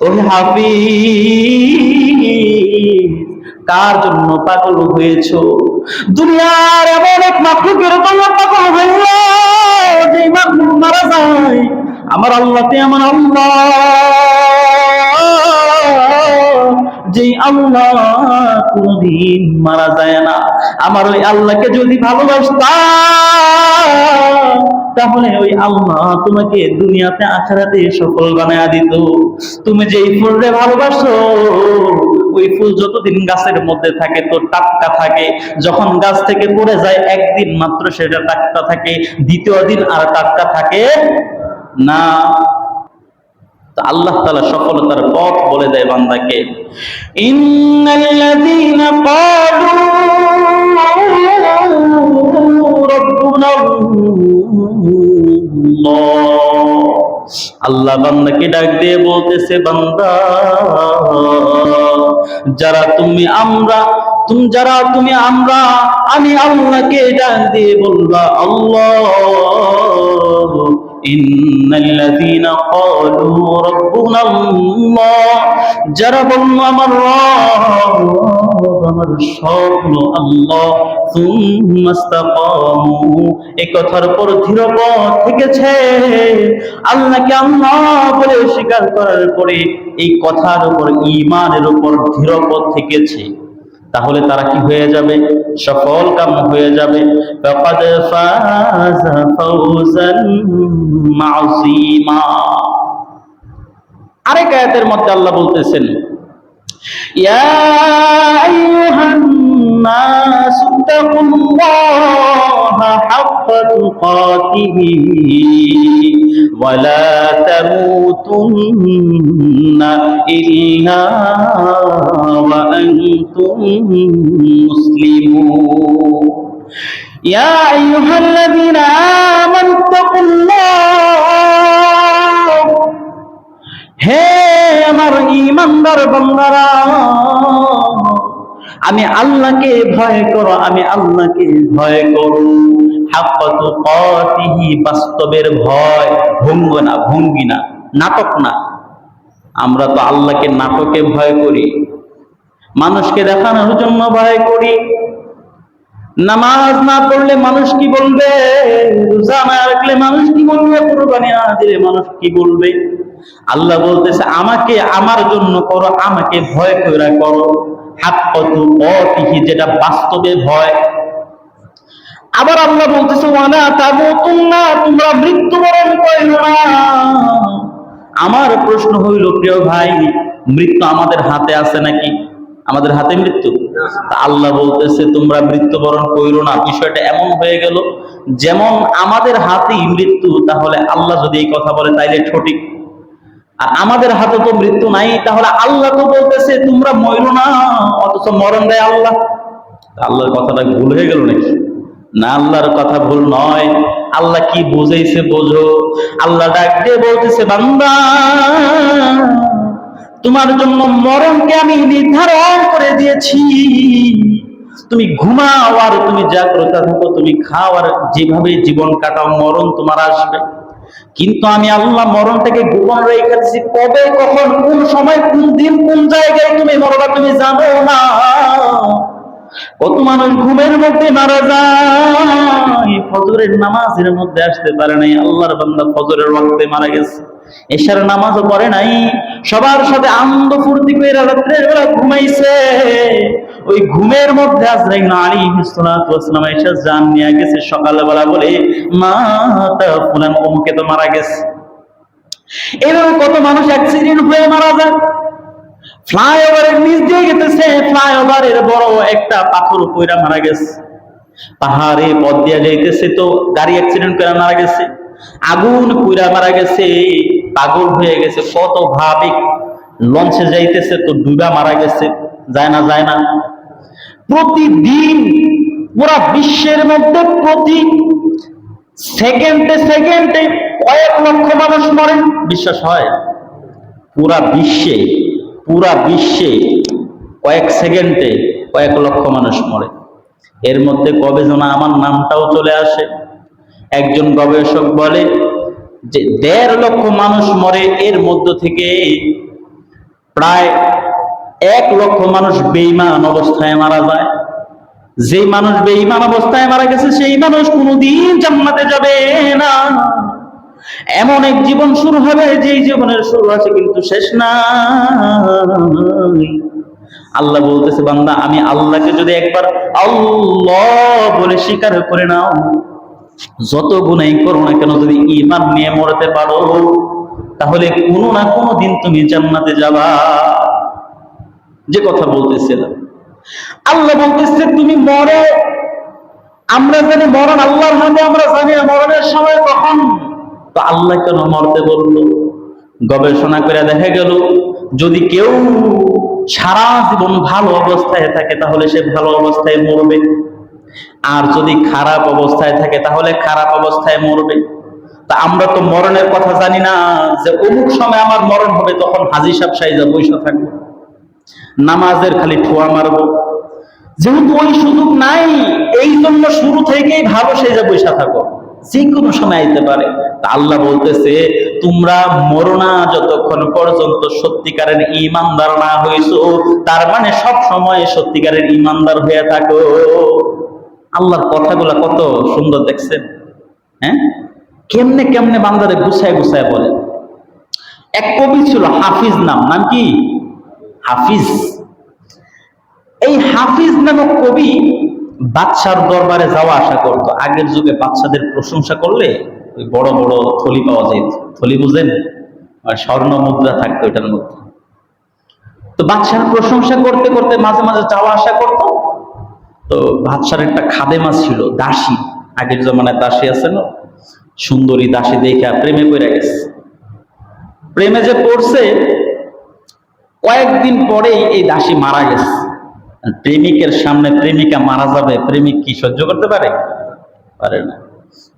ওহে হাফিজ, কার জন্য পাগল হয়েছো? দুনিয়ার এমন এক মাকলুকের জন্য পাগল হইল যে মাকলুক মারা যায়। আমার আল্লাহতে আমার আল্লাহ। যেই আল্লাহ কোনদিন মারা যায় না। আমার ওই আল্লাহকে যদি ভালোবাসতাম তাহলে ওই আল্লাহ তোমাকে দুনিয়াতে, আখেরাতে সফল বানায়া দিত। তুমি যেই ফুলরে ভালোবাসো, ওই ফুল যতদিন গাছের মধ্যে থাকে তো টাটকা থাকে। যখন গাছ থেকে পড়ে যায়, একদিন মাত্র সেটা টাটকা থাকে, দ্বিতীয় দিন আর টাটকা থাকে না। আল্লাহ তালা সফলতার পথ বলে দেয় বান্দাকে। ইন্নাল্লাযীনা ক্বালু আল্লাহ বান্দাকে ডাক দিয়ে বলতেছে, বান্দা, যারা তুমি আমরা, তুমি, যারা তুমি আমরা, আমি আল্লাহকে ডাক দিয়ে বলবা, আল্লাহ। যারা বলল, আমার আমার সব হলো আল্লাহ, সুম্মা কথার উপর দৃঢ় পথ থেকেছে। আল্লাহকে আল্লাহ বলে স্বীকার করার পরে এই কথার উপর ইমানের উপর দৃঢ় পথ থেকেছে। তাহলে তারা কি হয়ে যাবে? সফল কাম হয়ে যাবে। আরেক আয়াতের মধ্যে আল্লাহ বলতেছেন নাস ইল্লা ওয়া আনতুম মুসলিমুন। ইয়া আইয়ুহাল্লাযীনা আমানু তাকুল্লাহ। হে আমার ইমানদার বান্দারা, আমি আল্লাহকে ভয় করো, আমি আল্লাহকে ভয় করো। হাক্কাতু কাতিহি বাস্তবের ভয়। ভঙ্গ না, ভঙ্গি না, নাটক না। আমরা তো আল্লাহকে নাটকে ভয় করি। মানুষকে দেখানোর জন্য ভয় করি। নামাজ না পড়লে মানুষ কি বলবে? রোজা না রাখলে মানুষ কি বলবে? কোরবানি না দিলে মানুষ কি বলবে? আল্লাহ বলতেছে, আমাকে, আমার জন্য করো, আমাকে ভয় করে করো। হাত কত অতিহি যেটা বাস্তবে ভয়। আবার আল্লাহ বলতেছে ওয়ানা তামুতুন্না তোমরা মৃত্যুবরণ করিও না। আমার প্রশ্ন হইল, প্রিয় ভাই, মৃত্যু আমাদের হাতে আছে নাকি? আমাদের হাতে মৃত্যু। তা আল্লাহ বলতেছে, তোমরা মৃত্যুবরণ কইরো না। বিষয়টা এমন হয়ে গেল, যেমন আমাদের হাতেই মৃত্যু, তাহলে আল্লাহ যদি এই কথা বলে, তাইলে সঠিক। আর আমাদের হাতে তো মৃত্যু নাই, তাহলে আল্লাহ তো বলতেছে, তোমরা মরো না, অথচ মরণ দেয় আল্লাহ। আল্লাহর কথাটা ভুল হয়ে গেল নাকি? না, আল্লাহর কথা ভুল নয়। আল্লাহ কি বুঝাইছে, বোঝো। আল্লাহ ডাক দিয়ে বলতেছে, বান্দা তোমার জন্য মরণকে আমি নির্ধারণ করে দিয়েছি। তুমি ঘুমাও আর তুমি জাগ্রত থাকো, তুমি খাও আর যেভাবে জীবন কাটাও, মরণ তোমার আসবে। কিন্তু আমি আল্লাহ মরণটাকে গোপন রেখেছি। কবে, কখন, কোন সময়, কোন দিন, কোন জায়গায় তুমি মরবা তুমি জানো না। কত মানুষ ঘুমের মধ্যে মারা যায়। ফজরের নামাজের মধ্যে আসতে পারে নাই। আল্লাহর বান্দা ফজরের ওয়াক্তে মারা গেছে। এশার নামাজও পড়ে নাই। সবার সাথে আনন্দ ফুর্তি করে রাত্রের বেলা ঘুমাইছে। ওই ঘুমের মধ্যে আজরাইল সালাতু ওয়াসসালাম এসে জান নিয়ে গেছে সকালবেলা বলে, মা তা ফুলান অমুকে তো মারা গেছে। এভাবে কত মানুষ অ্যাক্সিডেন্ট হয়ে মারা যায়। ফ্লাইওভারের নিচ দিয়ে গেতেছে, ফ্লাইওভারের বড় একটা পাথর পইরা মারা গেছে। পাহাড়ে পথ দিয়া যাইতেছে তো, গাড়ি অ্যাক্সিডেন্ট করে মারা গেছে। আগুন পুইরা মারা গেছে। পাগল হয়ে গেছে, কত ভাবিক। লঞ্চে যাইতেছে তো ডুবা মারা গেছে, যায় না যায় না। প্রতিদিন পুরা বিশ্বের মধ্যে প্রতি সেকেন্ডে সেকেন্ডে কয়েক লক্ষ মানুষ মরে। বিশ্বাস হয়? পুরা বিশ্বে পুরা বিশ্বে কয়েক সেকেন্ডে কয়েক লক্ষ মানুষ মরে। এর মধ্যে যেন আমার নামটাও চলে আসে। একজন গবেষক বলে যে দেড় লক্ষ মানুষ মরে, এর মধ্য থেকে প্রায় এক লক্ষ মানুষ বেইমান অবস্থায় মারা যায়। যেই মানুষ বেইমান অবস্থায় মারা গেছে, সেই মানুষ কোনোদিন জান্নাতে যাবে না। এমন এক জীবন শুরু হবে, যেই জীবনের শুরু আছে কিন্তু শেষ না আল্লাহ বলতেছে, বান্দা, আমি আল্লাহকে যদি একবার আল্লাহ বলে স্বীকার করে নাও যত গুণাই করো না কেন, যদি ইমান নিয়ে মরতে পারো, তাহলে কোনো না কোনো দিন তুমি জান্নাতে যাবা। যে কথা বলতেছিলাম। আল্লাহ বলতেছে, তুমি মরো। আমরা জানি মরণ আল্লাহর হাতে আমরা জানি মরণের সময় কখন। তো আল্লাহ কেন মরতে বলল? গবেষণা করে দেখা গেল, যদি কেউ সারা জীবন ভালো অবস্থায় থাকে, তাহলে সে ভালো অবস্থায় মরবে। আর যদি খারাপ অবস্থায় থাকে, তাহলে খারাপ অবস্থায় মরবে। তা আমরা তো মরণের কথা জানি না যে অমুক সময় আমার মরণ হবে, তখন হাজি সাহেব সাইজা বৈশা থাকব। নামাজের খালি ঠোয়া মারবো। যেহেতু ওই সুযোগ নাই, এই জন্য শুরু থেকেই ভালো সেজে বৈশা থাকো। যে কোনো সময় আইতে পারে। তা আল্লাহ বলতেছে, তোমরা মরনা যতক্ষণ পর্যন্ত সত্যিকারের ইমানদার না হইছো। তার মানে সব সময় সত্যিকারের ইমানদার হয়ে থাকো। আল্লাহর কথাগুলা কত সুন্দর দেখছেন? হ্যাঁ? কেমনে কেমনে বান্দারে গুছায় গুছায় বলে এক কবি ছিল হাফিজ নাম নাম কি? হাফিজ। এই হাফিজ নামক কবি বাদশার দরবারে যাওয়া আসা করত। আগের যুগে বাচ্চাদের প্রশংসা করলে ওই বড় বড় থলি পাওয়া যেত। থলি বুঝেন? স্বর্ণ মুদ্রা থাকতো এটার মধ্যে। তো বাদশার প্রশংসা করতে করতে মাঝে মাঝে যাওয়া আসা করত। তো বাদশার একটা খাদেমা ছিল, দাসী। আগের জমানায় দাসী আছে না? সুন্দরী দাসী দেখে প্রেমে পড়ে গেছে। প্রেমে যে পড়ছে, কয়েকদিন পরেই এই দাসী মারা গেছে। প্রেমিকের সামনে প্রেমিকা মারা যাবে, প্রেমিক কি সহ্য করতে পারে? পারে না।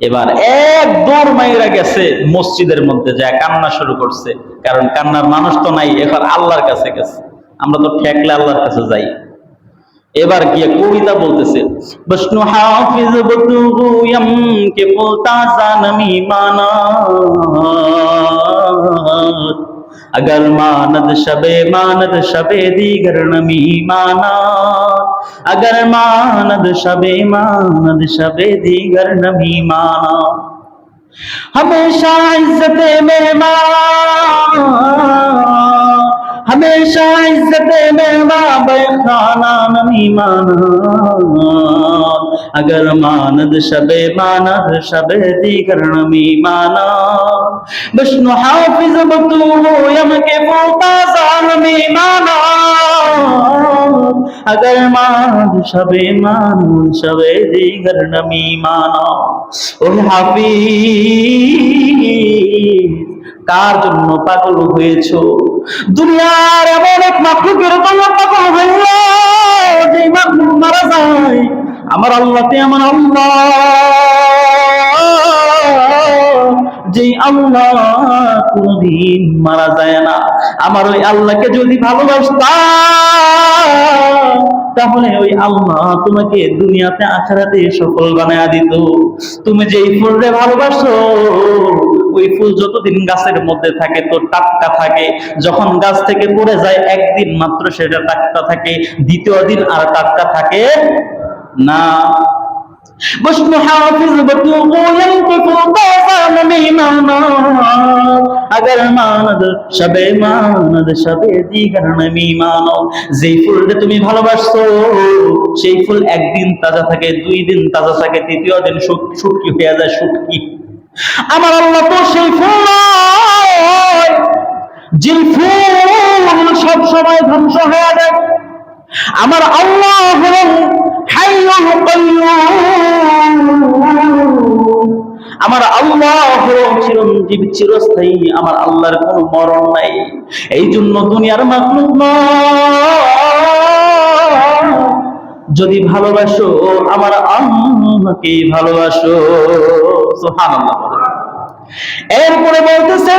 এবার এক দৌড় মাইরা গেছে মসজিদের মধ্যে, যায় কান্না শুরু করছে। কারণ কান্নার মানুষ তো নাই, এবার আল্লাহর কাছে গেছে। আমরা তো ঠেকলে আল্লাহর কাছে যাই। এবার গিয়ে কবিতা বলতেছে বষ্ণু হাফিজ বতুগুয়াম কে পোতাসা নমি মানা اگر ماند شبے ماند شبے دیگر نمی مانا اگر ماند شبے ماند شبے دیگر نمی مانا ہمیشہ عزت مہمان हमेशा इज़्ज़त नमी माना। अगर मानद शबे माना शबे दी करण मी माना। विष्णु हाफिज बतू हो यम के पोता जालमी माना। अगर मान शबे मान शबे दी करण मी माना। ओ हाफिज কার জন্য পাগল হয়েছ? দুনিয়ার এমন এক মাকলুকের জন্য পাগল হইল যে মারা যায়। আমার আল্লাহতে আমার আল্লাহ। যেই আল্লাহ কোনদিন মারা যায় না। আমার ওই আল্লাহকে যদি ভালোবাসতাম তাহলে ওই আল্লাহ তোমাকে দুনিয়াতে, আখারাতে সফল বানায় দিত। তুমি যেই ফুলরে ভালোবাসো, ওই ফুল যতদিন গাছের মধ্যে থাকে তো টাটকা থাকে। যখন গাছ থেকে পড়ে যায়, একদিন মাত্র সেটা টাটকা থাকে, দ্বিতীয় দিন আর টাটকা থাকে না। بشم حافظ بتوغو ينقف طوفان ميمانا اگر মানদ সবে মানদ সবে দিগর নমি মানো যেই ফুলটা তুমি ভালোবাসছো সেই ফুল একদিন তাজা থাকে দুই দিন তাজা থাকে তৃতীয় দিন শুক- শুটকি হয়ে যায় শুটকি আমার আল্লাহ তো সেই ফুল নয়, যে ফুল সব সময় ধ্বংস হয়ে যায় আমার আল্লাহ হলেন হাইয়ুল কাইয়্যুম। আমার আল্লাহ চিরঞ্জীব, চিরস্থায়ী। আমার আল্লাহর কোনো মরণ নাই। এই জন্য দুনিয়ার মাকলুক। যদি ভালোবাসো, আমার আল্লাহকে ভালোবাসো। এরপরে বলতেছে,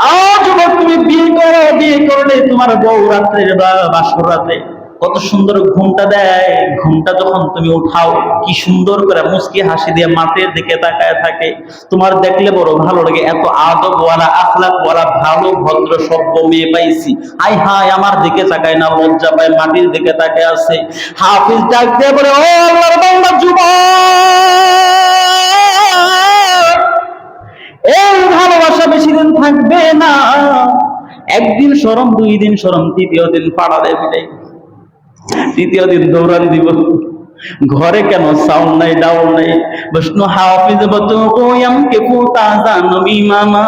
আজ তুমি বিয়ে করো, বিয়ে করলে তোমার বউ রাত্রে বা বাসর রাতে কত সুন্দর ঘুমটা দেয়। ঘুমটা যখন তুমি উঠাও, কি সুন্দর করে মুস্কি হাসি দিয়ে মাটির দিকে তাকায় থাকে। তোমার দেখলে বড় ভালো লাগে, এত আদব ওয়ালা আখলাক ওয়ালা ভালো ভদ্র সভ্য মেয়ে পাইছি। আই হায় আমার দিকে তাকায় না, লজ্জা পায়, মাটির দিকে তাকায় আছে। হাফিজ ডাক দিয়ে বলে, ও আল্লাহর বান্দা যুবক এই ভালোবাসা বেশি দিন থাকবে না। একদিন সরম দুই দিন সরম তৃতীয় দিন পাড়া দেবে তৃতীয় দিন দৌড়ান দিব। ঘরে কেন সাউন্ড নাই, ডাউন নাই? বৈষ্ণু হাফিজ বত কোয়ম কে পোতা জানবি মামা,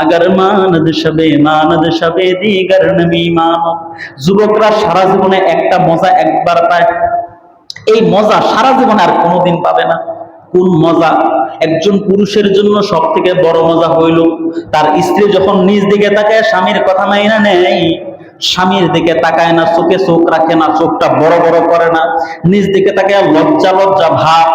আগর মানদ শবে মানদ শবে দিগর নমি মামা। যুবকরা সারা জীবনে একটা মজা একবার পায়। এই মজা সারা জীবনে আর কোনোদিন পাবে না। কোন মজা? একজন পুরুষের জন্য সব থেকে বড় মজা হইল, তার স্ত্রী যখন নিজ দিকে তাকায়, স্বামীর কথা নাই না নেই স্বামীর দিকে তাকায় না, চোখে চোখ রাখে না, চোখটা বড় বড় করে না, নিজ দিকে তাকায় লজ্জা লজ্জা ভাব,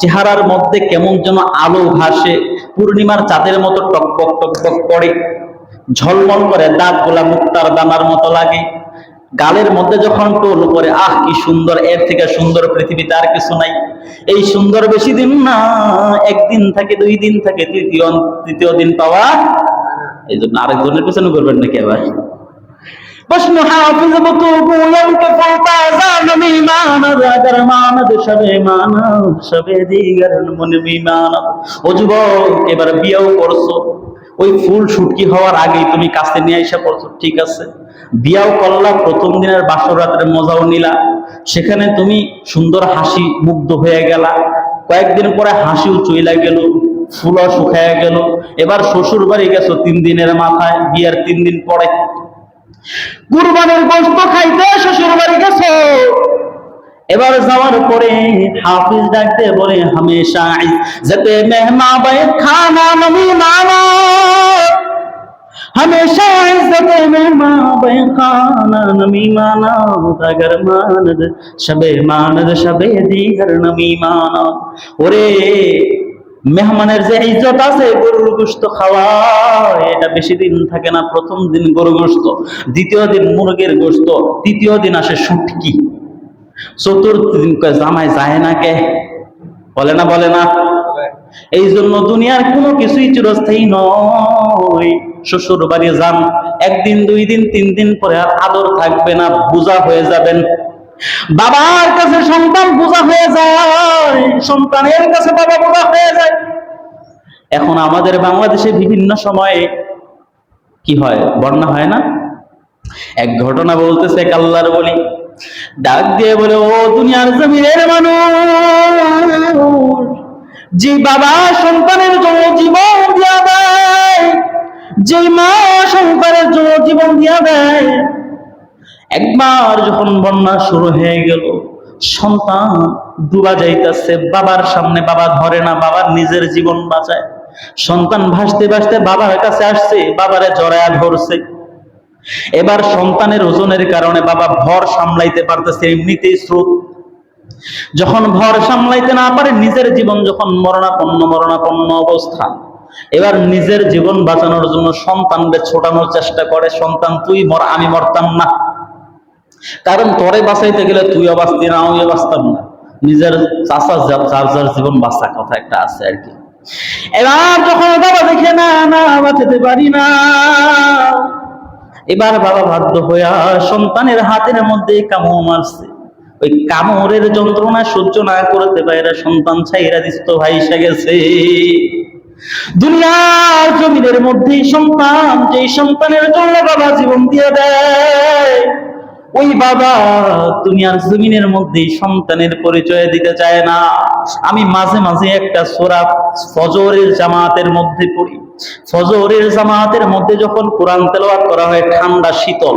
চেহারার মধ্যে কেমন যেন আলো ভাসে, পূর্ণিমার চাঁদের মতো টকবক টকবক করে, ঝলমল করে দাঁত গোলা মুক্তার দানার মতো লাগে গালের মধ্যে যখন টোল করে আহ, কি সুন্দর, এর থেকে সুন্দর পৃথিবী, তার কিছু নাই। এই সুন্দর বেশি দিন না, একদিন থাকে, দুই দিন থাকে, তৃতীয় তৃতীয় দিন পাওয়া। এই জন্য আরেকজনের পেছনে করবেন নাকি আবার? এবার বিয়েও করছ। ওই ফুল শুটকি হওয়ার আগেই তুমি কাছে নিয়ে এসে পড়ছো ঠিক আছে। বিয়াও করলা, প্রথম দিনের বাসর রাতের মজাও নিলা। সেখানে তুমি সুন্দর হাসি মুগ্ধ হয়ে গেলা। কয়েকদিন পরে হাসিও চইলা গেল, ফুলও শুকায় গেল। এবার শ্বশুর বাড়ি গেছো তিন দিনের মাথায়, বিয়ের তিন দিন পরে। কুরবানের গোস্ত খাইতে শ্বশুর বাড়ি গেছো? এবার যাওয়ার পরে হাফিজ ডাকতে বলে হামেশা যেতে মেহমা বে খানা নমি মানা हमेशा इज्जत में माँ खाना नमी माना अगर मानद शबे मानद शबे दीगर नमी माना ওরে মেহমানের যে ইজ্জত আছে গরুর গোস্ত খাওয়া এটা বেশি দিন থাকে না প্রথম দিন গরু গোস্ত দ্বিতীয় দিন মুরগের গোস্ত তৃতীয় দিন আসে শুটকি চতুর্থ দিন জামাই যায় না কে? বলে না বলে না। এই জন্য দুনিয়ার কোনো কিছুই চিরস্থায়ী নয়। শ্বশুর বাড়ি যান, একদিন, দুই দিন, তিন দিন পরে আর আদর থাকবে না, বোঝা হয়ে যাবেন। বাবার কাছে সন্তান বোঝা হয়ে যায়, সন্তানের কাছে বাবা বোঝা হয়ে যায়। এখন আমাদের বাংলাদেশে বিভিন্ন সময়ে কি হয়? বন্যা হয় না? এক ঘটনা বলতেছে কাল্লার বলি। ডাক দিয়ে বলে, ও দুনিয়ার জমিনের মানুষ, যে বাবা সন্তানের জন্য জীবন দিয়া দেয়, যে মা সন্তানের জন্য জীবন দিয়া দেয়। একবার যখন বন্যা শুরু হয়ে গেল, সন্তান ডুবা যাইতেছে, বাবার সামনে বাবা ধরে না বাবার নিজের জীবন বাঁচায়। সন্তান ভাসতে ভাসতে বাবার কাছে আসছে, বাবারে জড়ায়া ধরছে। এবার সন্তানের ওজনের কারণে বাবা ভর সামলাইতে পারতেছে, এমনিতেই স্রোত। যখন ভর সামলাইতে না পারে, নিজের জীবন যখন মরণাপন্ন মরণাপন্ন অবস্থা। এবার নিজের জীবন বাঁচানোর জন্য সন্তানকে ছোটানোর চেষ্টা করে, সন্তান, তুই মর, আমি মরতাম না। কারণ তোরে বাঁচাইতে গেলে তুই বাঁচতি না আমিও বাঁচতাম না। নিজের চাষা যার যার জীবন বাঁচা কথা একটা আছে আর কি। এবার যখন বাবা দেখে, না না, বাঁচাতে পারি না। এবার বাবা বাধ্য হইয়া সন্তানের হাতের মধ্যে কামড় মারছে। ওই কামড়ের যন্ত্রণা সহ্য না করতে পারে সন্তান ছাইরা দিস্ত ভাইসা গেছে। দুনিয়ার জমিনের মধ্যে সন্তান যে সন্তানের জন্য বাবা জীবন দিয়ে দেয় ওই বাবা দুনিয়ার জমিনের মধ্যে সন্তানের পরিচয় দিতে চায় না। আমি মাঝে মাঝে একটা সোরা ফজরের জামাতের মধ্যে পড়ি। ফজরের জামাতের মধ্যে যখন কোরআন করা হয়, ঠান্ডা, শীতল,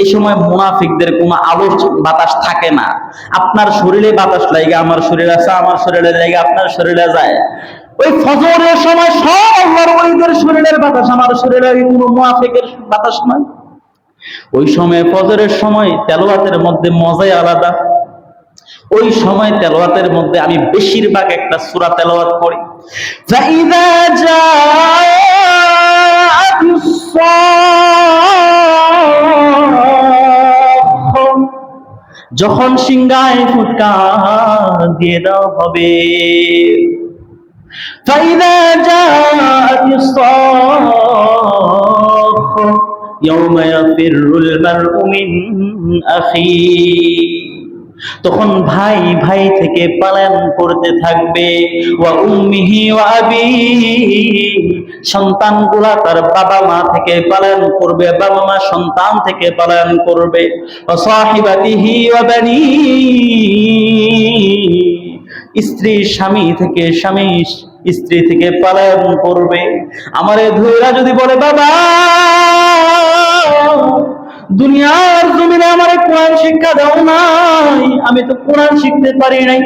এই সময় মুনাফিকদের কোনো আলো বাতাস থাকে না। আপনার শরীরে বাতাস লাগে, আমার শরীরে আছে, আমার শরীরে লাগে, আপনার শরীরে যায়। ওই ফজরের সময় সব আল্লাহর ওলিদের শরীরের বাতাস, আমার শরীরে কোনো মুনাফিকের বাতাস নয় ওই সময় ফজরের সময় তেলোয়াতের মধ্যে মজাই আলাদা ওই সময় তেলোয়াতের মধ্যে আমি বেশিরভাগ একটা সূরা তেলাওয়াত করি فإذا جاءت الصاخة যখন সিংগায় ফুটকা দিয়ে দেওয়া হবে فإذا جاءت الصاخة يوم يفر المرء من أخيه তখন ভাই ভাই থেকে পালন করতে থাকবে ওয়া উম্মিহি ওয়া আবিহি সন্তানগুলা তার বাবা মা থেকে পালন করবে বাবা মা সন্তান থেকে পালন করবে ওয়া সাহিবাতিহি ওয়া বানি স্ত্রী স্বামী থেকে স্বামী স্ত্রী থেকে পালন করবে। আমারে ধৈরা যদি বলে, বাবা, দুনিয়ার জমিনে আমার কোরআন শিক্ষা দাও নাই। আমি তো কোরআন শিখতে পারি নাই।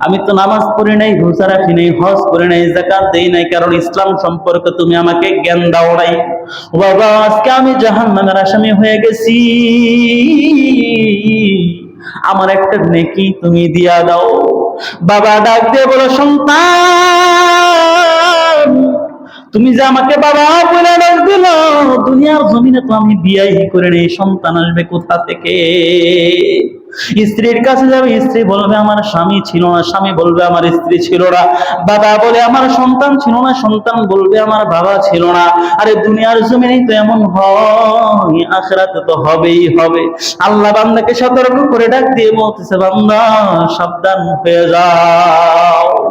আমি তো নামাজ পড়ি নাই, রোজা রাখি নাই, হজ করি নাই জাকাত দেই নাই, কারণ ইসলাম সম্পর্কে তুমি আমাকে জ্ঞান দাও নাই। বাবা, আজকে আমি জাহান্নামের আসামি হয়ে গেছি। আমার একটা নেকি তুমি দিয়া দাও। বাবা, ডাক দিয়ে বলো, সন্তান তুমি যে আমাকে বাবা বলে ডাক দিল দুনিয়ার জমিনে তো আমি বিয়াই করে নেই, সন্তান আসবে কোথা থেকে? স্ত্রীর কাছে যাবে, স্ত্রী বলবে, আমার স্বামী ছিল না। স্বামী বলবে, আমার স্ত্রী ছিল না। বাবা বলে, আমার সন্তান ছিল না। সন্তান বলবে, আমার বাবা ছিল না। আরে, দুনিয়ার জমিনেই তো এমন হয়, আখেরাতে তো হবেই হবে। আল্লাহ বান্দাকে সতর্ক করে ডাক দিয়ে বলতেছে, বান্দা, সাবধান হয়ে যাও।